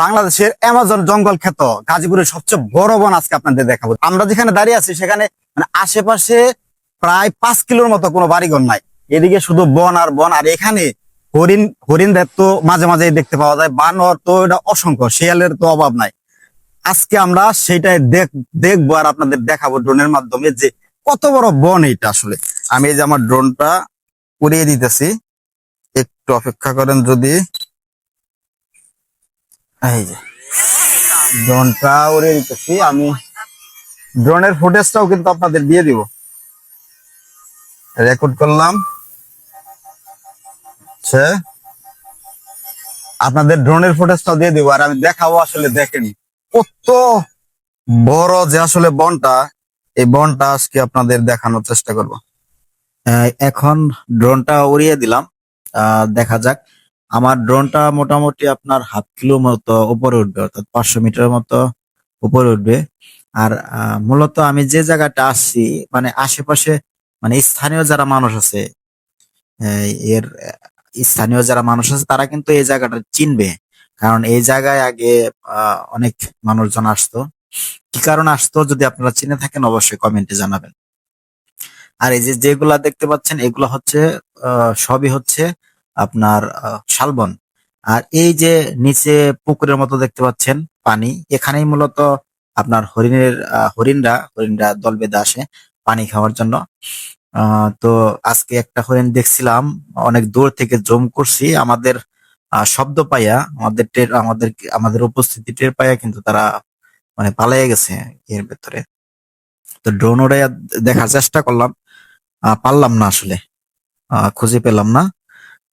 বাংলাদেশের অ্যামাজন জঙ্গল খ্যাত গাজীপুরের সবচেয়ে বড় বন আজকে আপনাদের দেখাবো। আমরা যেখানে দাঁড়িয়ে আছি সেখানে মানে আশেপাশে প্রায় পাঁচ কিলোর মতো কোনো বাড়িঘর নাই। এদিকে শুধু বন আর বন, আর এখানে হরিণ, হরিণদের তো মাঝে মাঝে দেখতে পাওয়া যায়। বানর তো এটা অসংখ্য, শিয়ালের তো অভাব নাই। আজকে আমরা সেটাই দেখ, দেখব আর আপনাদের দেখাবো ড্রোনের মাধ্যমে যে কত বড় বন এটা আসলে। আমি এই যে আমার ড্রোনটা উড়িয়ে দিতেছি। একটু অপেক্ষা করেন যদি। ড্রোনটা উড়িয়ে দিতেছি, আমি ড্রোনের ফুটেজটাও কিন্তু আপনাদের দিয়ে দিব। রেকর্ড করলাম। আচ্ছা। আপনাদের ড্রোনের ফুটেজটাও দিয়ে দিব, আর আমি দেখাবো আসলে দেখেন কত বড় যে আসলে বনটা, এই বনটা আজকে আপনাদের দেখানোর চেষ্টা করব। এখন ড্রোনটা উড়িয়ে দিলাম। দেখা যাক। আমার ড্রোনটা মোটামুটি আপনার হাফ কিলো মতো উপরে উঠবে, অর্থাৎ পাঁচশো মিটার মতো উপরে উঠবে। আর মূলত আমি যে জায়গাটা আসছি মানে আশেপাশে মানে স্থানীয় যারা মানুষ আছে এর স্থানীয় যারা মানুষ আছে, তারা কিন্তু এই জায়গাটা চিনবে। কারণ এই জায়গায় আগে অনেক মানুষজন আসতো। কি কারণে আসতো, যদি আপনারা চিনে থাকেন, অবশ্যই কমেন্টে জানাবেন। আর এই যে যেগুলা দেখতে পাচ্ছেন, এগুলো হচ্ছে সবই হচ্ছে আপনার শালবন। আর এই যে নিচে পুকুরের মতো দেখতে পাচ্ছেন পানি, এখানেই মূলত আপনার হরিণের হরিণরা হরিণরা দল বেঁধে আসে পানি খাওয়ার জন্য। তো আজকে একটা হরিণ দেখছিলাম, অনেক দূর থেকে জুম করছি, আমাদের শব্দ পাইয়া, আমাদের টের, আমাদের আমাদের উপস্থিতি টের পাইয়া কিন্তু তারা মানে পালিয়ে গেছে এর ভেতরে। তো ড্রোন উড়ে দেখার চেষ্টা করলাম পারলাম না আসলে খুঁজে পেলাম না।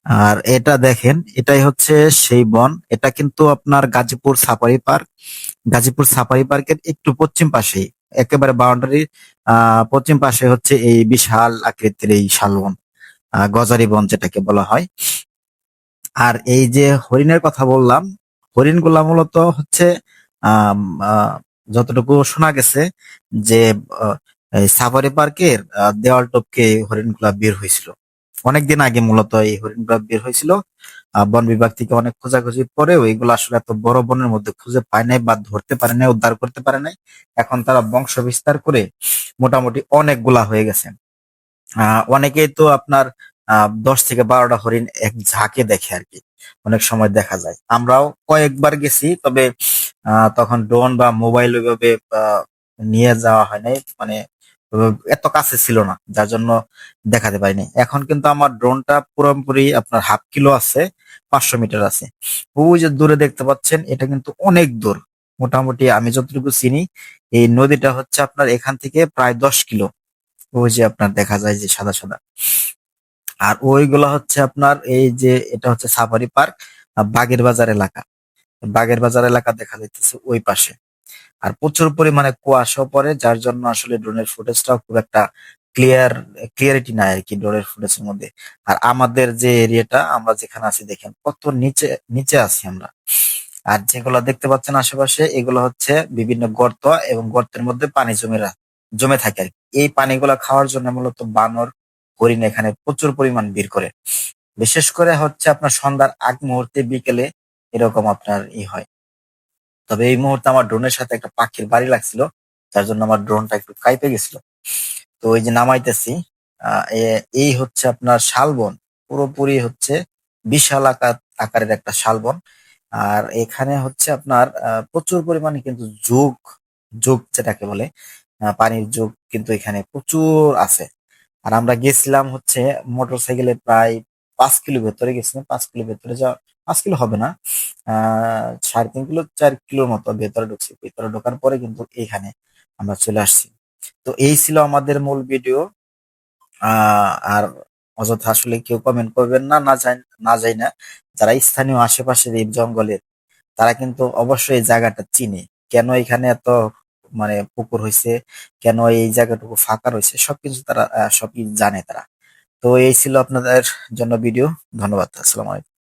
আর এটা দেখেন, এটাই হচ্ছে সেই বন। এটা কিন্তু আপনার Gazipur safari park. Gazipur safari পার্কের একটু পশ্চিম পাশে একেবারে বাউন্ডারির পশ্চিম পাশে হচ্ছে এই বিশাল আকৃতির এই শালবন গজারি বন যেটাকে বলা হয়। আর এই যে হরিণের কথা বললাম, হরিণগুলা মূলত হচ্ছে যতটুকু শোনা গেছে যে সাফারি পার্কের দেওয়াল টপকে হরিণগুলা বের হয়েছিল। অনেকদিন আগে মূলত এই হরিণগুলা বের হয়েছিল। বন বিভাগ থেকে অনেক খোঁজাখুঁজির পরে এগুলো আসলে এত বড় বনের মধ্যে খুঁজে পায় নাই বা ধরতে পারে নাই, উদ্ধার করতে পারে নাই। এখন তারা বংশ বিস্তার করে মোটামুটি অনেকগুলা হয়ে গেছে। অনেকেই তো আপনার দশ থেকে বারোটা হরিণ এক ঝাঁকে দেখে আর কি। অনেক সময় দেখা যায়। আমরাও কয়েকবার গেছি, তবে তখন ড্রোন বা মোবাইল ওইভাবে নিয়ে যাওয়া হয় নাই। মানে এত কাছে ছিল না, যার জন্য দেখাতে পারিনি। এখন কিন্তু আমার ড্রোনটা পুরোপুরি আপনার হাফ কিলো আছে, পাঁচশো মিটার আছে। ওই যে দূরে দেখতে পাচ্ছেন, এটা কিন্তু অনেক দূর। মোটামুটি আমি যতটুকু চিনি, এই নদীটা হচ্ছে আপনার এখান থেকে প্রায় দশ কিলো ওই যে আপনার দেখা যায় যে সাদা সাদা। আর ওইগুলা হচ্ছে আপনার এই যে এটা হচ্ছে সাফারি পার্ক বাগের বাজার এলাকা। বাগের বাজার এলাকা দেখা যাইতেছে ওই পাশে। আর প্রচুর পরিমাণে কুয়াশা পড়ে, যার জন্য আসলে ড্রোনের ফুটেজটাও খুব একটা ক্লিয়ার ক্লিয়ারিটি নাই আর কি ড্রোনের ফুটেজের মধ্যে। আর আমাদের যে এরিয়াটা আমরা যেখানে আছি দেখেন, কত নিচে নিচে আছি আমরা। আর যেগুলো দেখতে পাচ্ছেন আশেপাশে, এগুলো হচ্ছে বিভিন্ন গর্ত এবং গর্তের মধ্যে পানি জমে জমে থাকে আর। এই পানিগুলো খাওয়ার জন্য মূলত বানর, হরিণ এখানে প্রচুর পরিমাণ ভিড় করে। বিশেষ করে হচ্ছে আপনার সন্ধ্যার আগ মুহূর্তে বিকেলে এরকম আপনার ই হয়। তবে এই মুহূর্তে আমার ড্রোনের সাথে একটা পাখির বাড়ি লাগছিল, যার জন্য আমার ড্রোনটা একটু কাইপে গেছিল। তো ওই যে নামাইতেছি এই হচ্ছে আপনার শালবন। পুরোপুরি হচ্ছে বিশাল আকার, আকারের একটা শালবন। আর এখানে হচ্ছে আপনার প্রচুর পরিমাণে কিন্তু যুগ যুগ যেটাকে বলে পানির যুগ কিন্তু এখানে প্রচুর আছে। আর আমরা গেছিলাম হচ্ছে মোটর সাইকেলে প্রায় পাঁচ কিলো ভেতরে গেছিলাম, পাঁচ কিলো ভেতরে যাওয়া পাঁচ কিলো হবে না। সাড়ে তিন কিলো, চার কিলোর মতো ভেতরে ঢুকছি। ভেতরে ঢোকার পরে কিন্তু এইখানে আমরা চলে আসছি। তো এই ছিল আমাদের মূল ভিডিও আর অযথা আসলে কেউ কমেন্ট করবেন না না যাই না যাই না। যারা স্থানীয় আশেপাশের এই জঙ্গলের, তারা কিন্তু অবশ্যই এই জায়গাটা চিনে। কেন এখানে এত মানে পুকুর হয়েছে কেন এই জায়গাটুকু ফাঁকা রয়েছে? সবকিছু তারা সবকিছু জানে তারা। তো এই ছিল আপনাদের জন্য ভিডিও ধন্যবাদ। আসসালামু আলাইকুম।